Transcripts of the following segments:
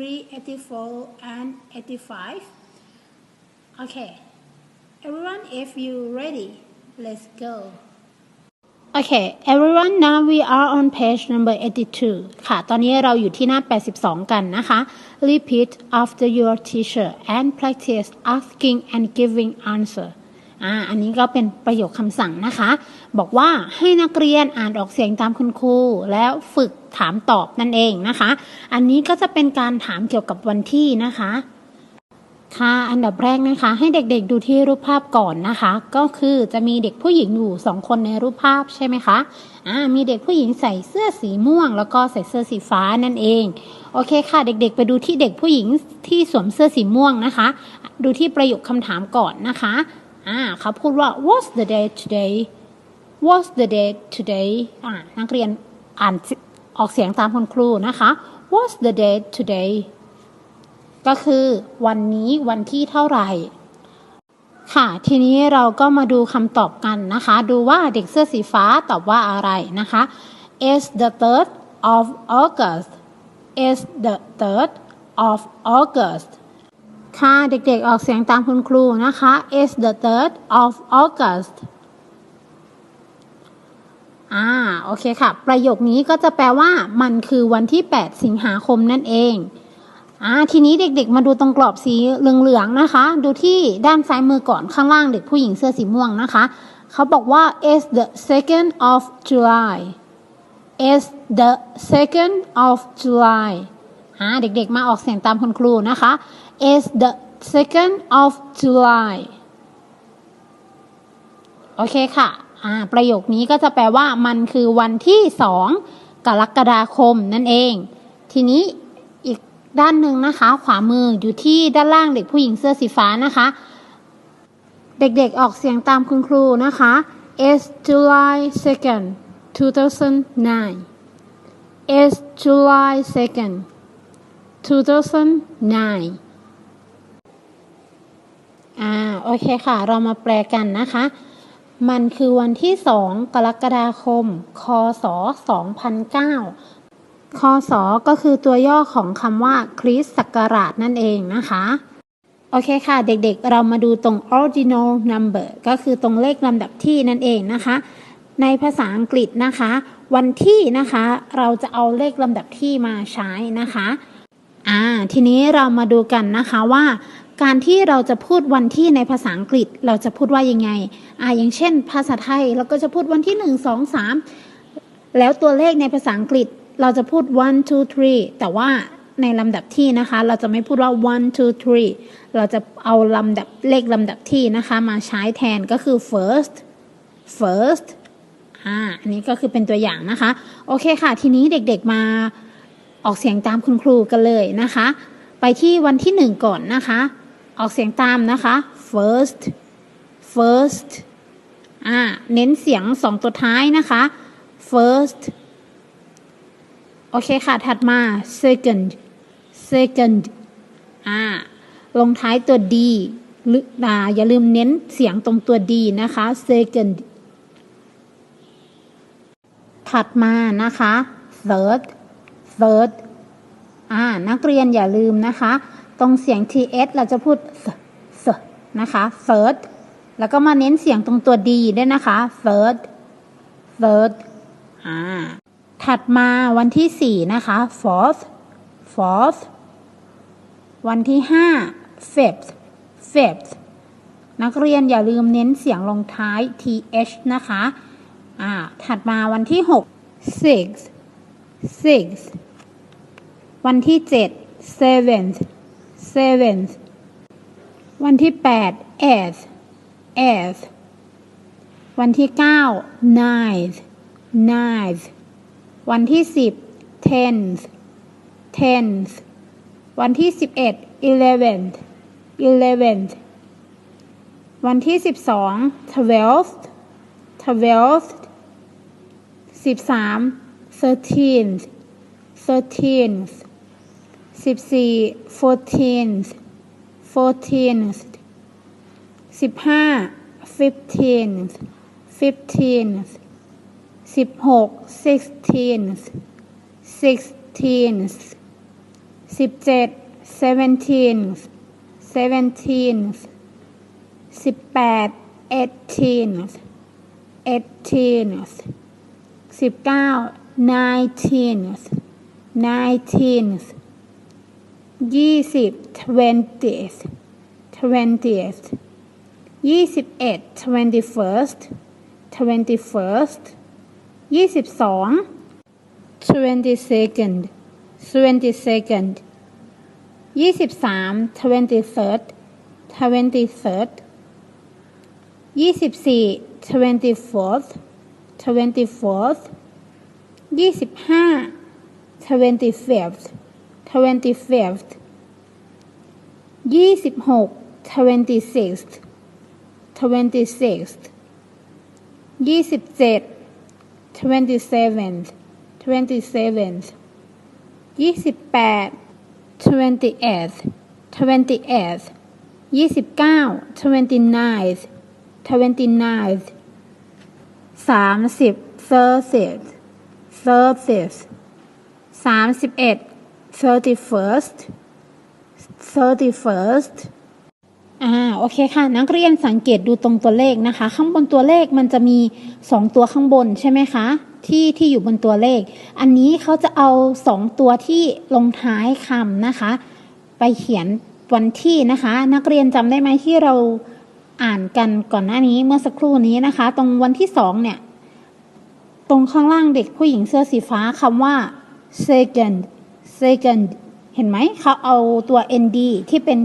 83, 84, and 85. Okay, everyone, if you're ready, let's go. Okay, everyone, now we are on page number 82 ค่ะ ตอนนี้เราอยู่ที่หน้า 82 กันนะคะ Repeat after your teacher and practice asking and giving answer อ่า อันนี้ก็เป็นประโยคคำสั่งนะคะ บอกว่าให้นักเรียนอ่านออกเสียงตามคุณครู แล้วฝึก ถามตอบนั่นเองนะคะ อันนี้ก็จะเป็นการถามเกี่ยวกับวันที่นะคะ ค่ะ อันดับแรกนะคะ ให้เด็กๆดูที่รูปภาพก่อนนะคะ ก็คือจะมีเด็กผู้หญิงอยู่สองคนในรูปภาพใช่ไหมคะ อ่า มีเด็กผู้หญิงใส่เสื้อสีม่วง แล้วก็ใส่เสื้อสีฟ้านั่นเอง โอเคค่ะ เด็กๆ ไปดูที่เด็กผู้หญิงที่สวมเสื้อสีม่วงนะคะ ดูที่ประโยคคำถามก่อนนะคะ อ่าเขาพูดว่า what's the day today what's the day today อ่านักเรียนอ่าน ออกเสียงตามคุณครูนะคะ what's the day today ก็คือวันนี้วันที่เท่าไหร่ ค่ะ ทีนี้เราก็มาดูคำตอบกันนะคะ ดูว่าเด็กเสื้อสีฟ้าตอบว่าอะไรนะคะ is the third of August is the third of August ค่ะ เด็กๆออกเสียงตามคุณครูนะคะ is the third of August อ่าโอเคค่ะ ประโยคนี้ก็จะแปลว่ามันคือวันที่ 8 สิงหาคมนั่นเองอ่าทีนี้เด็กๆ มาดูตรงกรอบสีเหลืองๆนะคะ ดูที่ด้านซ้ายมือก่อนข้างล่างเด็กผู้หญิงเสื้อสีม่วงนะคะ เขาบอกว่า is the second of July is the second of July อ่าเด็กๆ มาออกเสียงตามคุณครูนะคะ is the second of July โอเคค่ะ ประโยคนี้ก็จะแปลว่ามันคือวันที่สองกรกฎาคมนั่นเอง ทีนี้อีกด้านหนึ่งนะคะ ขวามืออยู่ที่ด้านล่างเด็กผู้หญิงเสื้อสีฟ้านะคะ เด็กๆออกเสียงตามคุณครูนะคะ is July 2nd 2009 is July 2nd 2009อ่า โอเคค่ะ เรามาแปลกันนะคะ มันคือวันที่ 2 กรกฎาคม คศ 2009 คศ ก็คือตัวย่อของคำว่าคริสต์ศักราชนั่นเองนะคะ โอเคค่ะ เด็กๆ เรามาดูตรง ordinal number ก็คือตรงเลขลำดับที่นั่นเองนะคะ ในภาษาอังกฤษนะคะ วันที่นะคะ เราจะเอาเลขลำดับที่มาใช้นะคะ อ่า ทีนี้เรามาดูกันนะคะว่า การที่เราจะพูดวันที่ในภาษาอังกฤษเราจะพูดว่ายังไงอ่าอย่างเช่น ภาษาไทยเราก็จะพูดวันที่หนึ่งสองสามแล้วตัวเลขในภาษาอังกฤษเราจะพูด one two three แต่ว่าในลำดับที่นะคะ เราจะไม่พูดว่า one two three เราจะเอาลำดับเลขลำดับที่นะคะ มาใช้แทนก็คือ first first อ่าอันนี้ก็คือเป็นตัวอย่างนะคะ โอเคค่ะ ทีนี้เด็กๆมาออกเสียงตามคุณครูกันเลยนะคะ ไปที่วันที่หนึ่งก่อนนะคะ ออกเสียงตามนะคะ first first อ่าเน้นเสียงสองตัวท้ายนะคะ first โอเคค่ะ ถัดมา second second อ่า ลงท้ายตัว d หรืออ่าอย่าลืมเน้นเสียงตรงตัว d นะคะ second ถัดมานะคะ third third อ่า นักเรียนอย่าลืมนะคะ ตรงเสียง th เราจะพูด th นะคะ third แล้วก็มาเน้นเสียงตรงตัว d ด้วยนะคะ third third อ่า ถัดมาวันที่สี่นะคะ fourth fourth วันที่ห้า fifth fifth นักเรียนอย่าลืมเน้นเสียงลงท้าย th นะคะ อ่า ถัดมาวันที่หก sixth sixth วันที่เจ็ด seventh seventh วันที่แปด eighth eighth วันที่เก้า ninth ninth วันที่สิบ tenth tenth วันที่สิบเอ็ด eleventh eleventh วันที่สิบสอง twelfth twelfth สิบสาม thirteenth thirteenth สิบสี่ fourteenth fourteenth สิบห้า fifteenth fifteenth สิบหก sixteenth sixteenth สิบเจ็ด seventeenth seventeenth สิบแปด eighteenth eighteenth สิบเก้า nineteenth nineteenth ยี่สิบ twentieth twentieth ยี่สิบเอ็ด twenty first twenty first ยี่สิบสอง twenty second twenty second ยี่สิบสาม twenty third twenty third ยี่สิบสี่ twenty fourth twenty fourth ยี่สิบห้า twenty fifth 25th 26 26th 26th 27 27th 27th 28 28th 28th 29 29th 29th 30 30th 30th 31 thirty first thirty first อ่าโอเคค่ะ นักเรียนสังเกตดูตรงตัวเลขนะคะ ข้างบนตัวเลขมันจะมีสองตัวข้างบนใช่ไหมคะที่ที่อยู่บนตัวเลข อันนี้เขาจะเอาสองตัวที่ลงท้ายคำนะคะ ไปเขียนวันที่นะคะ นักเรียนจำได้ไหมที่เราอ่านกันก่อนหน้านี้เมื่อสักครู่นี้นะคะ ตรงวันที่สองเนี่ย ตรงข้างล่างเด็กผู้หญิงเสื้อสีฟ้าคำว่า second second เห็นไหมเขาเอาตัว nd ที่เป็น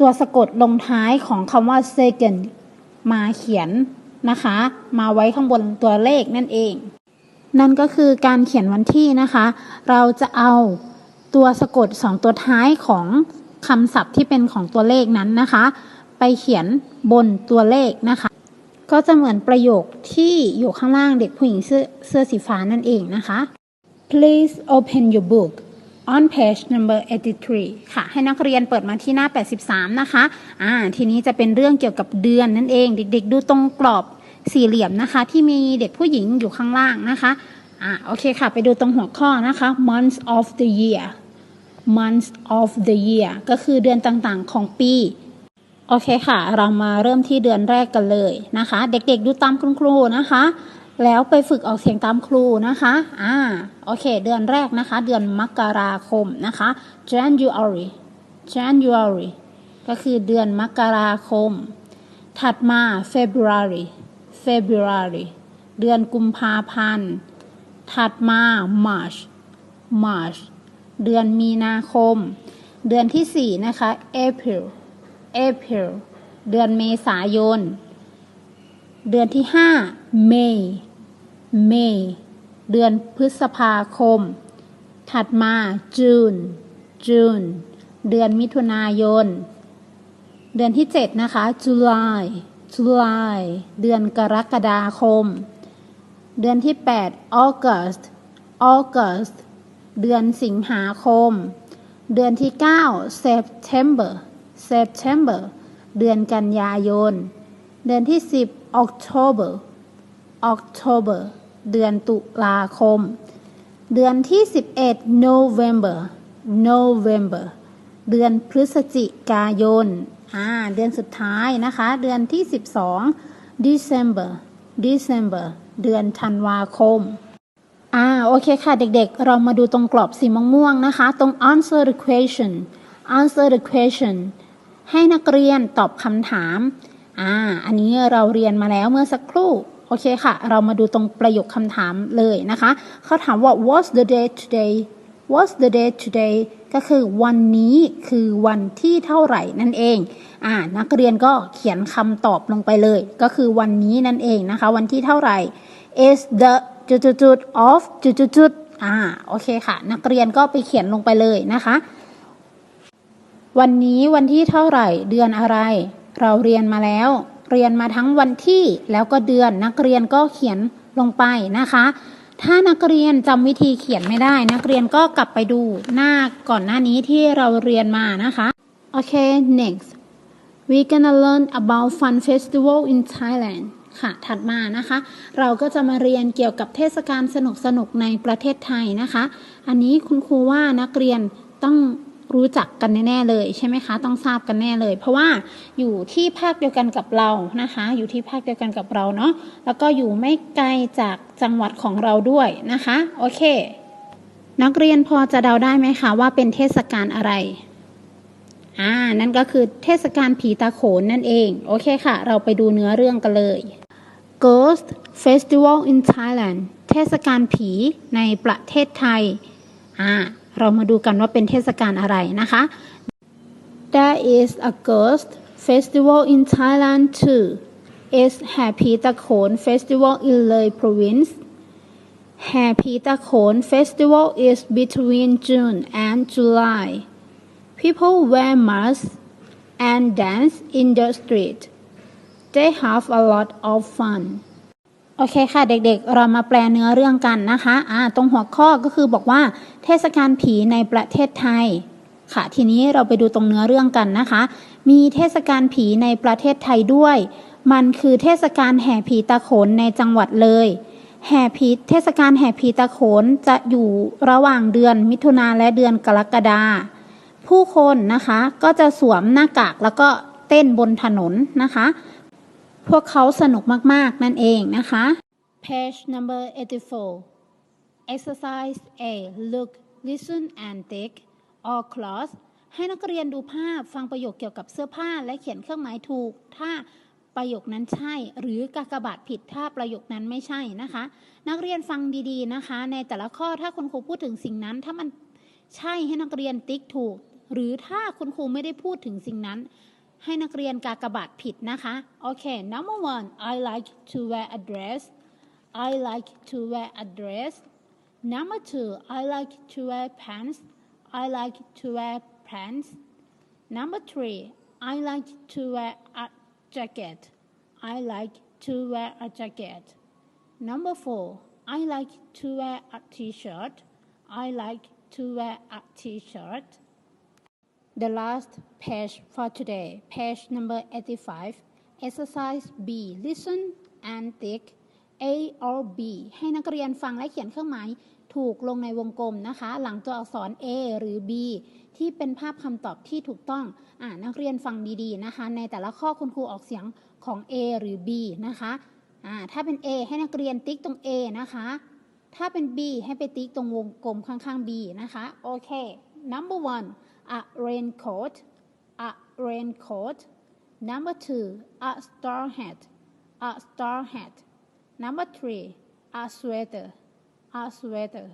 ตัวสะกดลงท้ายของคำว่า second มาเขียนนะคะ มาไว้ข้างบนตัวเลขนั่นเอง นั่นก็คือการเขียนวันที่นะคะ เราจะเอาตัวสะกดสองตัวท้ายของคำศัพท์ที่เป็นของตัวเลขนั้นนะคะ ไปเขียนบนตัวเลขนะคะ ก็จะเหมือนประโยคที่อยู่ข้างล่างเด็กผู้หญิงเสื้อเสื้อสีฟ้านั่นเองนะคะ Please open your book on page number 83 ค่ะ ให้นักเรียนเปิดมาที่หน้า 83 นะคะอ่าทีนี้จะเป็นเรื่องเกี่ยวกับเดือนนั่นเอง เด็ก ๆ ดูตรงกรอบสี่เหลี่ยมนะคะ ที่มีเด็กผู้หญิงอยู่ข้างล่างนะคะอ่าโอเคค่ะ ไปดูตรงหัวข้อนะคะ months of the year months of the year ก็คือเดือนต่างๆของปี โอเคค่ะ เรามาเริ่มที่เดือนแรกกันเลยนะคะ เด็กๆดูตามคุณครูนะคะ แล้วไปฝึกออกเสียงตามครูนะคะ อ่า โอเค เดือนแรกนะคะ เดือนมกราคมนะคะ January January ก็คือเดือนมกราคม ถัดมา February February เดือนกุมภาพันธ์ ถัดมา March March เดือนมีนาคม เดือนที่ 4 นะคะ April April เดือนเมษายน เดือนที่ 5 May May เดือนพฤษภาคม ถัดมา June June เดือนมิถุนายน เดือนที่ 7 นะคะ July July เดือนกรกฎาคม เดือนที่ 8 August August เดือนสิงหาคม เดือนที่ 9 September September เดือนกันยายน เดือนที่ 10 October October เดือนตุลาคม เดือนที่ 11 November November เดือนพฤศจิกายน อ่า เดือนสุดท้ายนะคะ เดือนที่ 12 December December เดือนธันวาคม อ่า โอเคค่ะเด็กๆ เรามาดูตรงกรอบสีม่วงๆนะคะ ตรง answer the question answer the question ให้นักเรียนตอบคำถาม อ่า อันนี้เราเรียนมาแล้วเมื่อสักครู่ โอเคค่ะ เรามาดูตรงประโยคคำถามเลยนะคะ เขาถามว่า what's the day today what's the day today ก็คือวันนี้คือวันที่เท่าไหร่นั่นเอง อ่า นักเรียนก็เขียนคำตอบลงไปเลย ก็คือวันนี้นั่นเองนะคะ วันที่เท่าไหร่ is the จุดจุด of จุดจุดจุดอ่า โอเคค่ะ นักเรียนก็ไปเขียนลงไปเลยนะคะ วันนี้วันที่เท่าไหร่ เดือนอะไร เราเรียนมาแล้ว เรียนมาทั้งวันที่แล้วก็เดือนนักเรียนก็เขียนลงไปนะคะ ถ้านักเรียนจำวิธีเขียนไม่ได้ นักเรียนก็กลับไปดูหน้าก่อนหน้านี้ที่เราเรียนมานะคะโอเค next we gonna learn about fun festival in Thailand ค่ะ ถัดมานะคะ เราก็จะมาเรียนเกี่ยวกับเทศกาลสนุกๆในประเทศไทยนะคะ อันนี้คุณครูว่านักเรียนต้อง รู้จักกันแน่ๆเลยใช่ไหมคะ ต้องทราบกันแน่เลย เพราะว่าอยู่ที่ภาคเดียวกันกับเรานะคะ อยู่ที่ภาคเดียวกันกับเราเนาะแล้วก็อยู่ไม่ไกลจากจังหวัดของเราด้วยนะคะโอเค นักเรียนพอจะเดาได้ไหมคะว่าเป็นเทศกาลอะไรอ่านั่นก็คือเทศกาลผีตาโขนนั่นเอง โอเคค่ะ เราไปดูเนื้อเรื่องกันเลย Ghost Festival in Thailand เทศกาลผีในประเทศไทยอ่า เรามาดูกันว่าเป็นเทศกาลอะไรนะคะ There is a ghost festival in Thailand too. It's Happy Takhon Festival in Leh Province. Happy Takhon Festival is between June and July. People wear masks and dance in the street. They have a lot of fun. โอเคค่ะเด็กๆ เรามาแปลเนื้อเรื่องกันนะคะอ่าตรงหัวข้อก็คือบอกว่า เทศกาลผีในประเทศไทย ค่ะ ทีนี้เราไปดูตรงเนื้อเรื่องกันนะคะ มีเทศกาลผีในประเทศไทยด้วย มันคือเทศกาลแห่ผีตาโขนในจังหวัดเลย แห่ผีเทศกาลแห่ผีตาโขนจะอยู่ระหว่างเดือนมิถุนาและเดือนกรกฎาผู้คนนะคะก็จะสวมหน้ากากแล้วก็เต้นบนถนนนะคะ พวกเขาสนุกมาก ๆ นั่นเองนะคะ page number 84 exercise A look listen and think all clause ให้นักเรียนดูภาพฟังประโยคเกี่ยวกับเสื้อผ้าและเขียนเครื่องหมายถูก ถ้าประโยคนั้นใช่ หรือกากบาทผิดถ้าประโยคนั้นไม่ใช่นะคะ นักเรียนฟังดีๆนะคะ ในแต่ละข้อถ้าคุณครูพูดถึงสิ่งนั้น ถ้ามันใช่ให้นักเรียนติ๊กถูก หรือถ้าคุณครูไม่ได้พูดถึงสิ่งนั้น ให้นักเรียนกากบาทผิดนะคะ โอเค number one I like to wear a dress I like to wear a dress number two I like to wear pants I like to wear pants number three I like to wear a jacket I like to wear a jacket number four I like to wear a t-shirt I like to wear a t-shirt The last page for today, page number 85. Exercise B. Listen and tick A or B ให้นักเรียนฟังและเขียนเครื่องหมายถูกลงในวงกลมนะคะ หลังตัวอักษร A หรือ B ที่เป็นภาพคำตอบที่ถูกต้องอ่านักเรียนฟังดีๆนะคะ ในแต่ละข้อคุณครูออกเสียงของ A หรือ B นะคะอ่าถ้าเป็น A ให้นักเรียนติ๊กตรง A นะคะ ถ้าเป็น B ให้ไปติ๊กตรงวงกลมข้างๆ B นะคะ โอเค number one a raincoat a raincoat. Number two a straw hat a straw hat. Number three a sweater a sweater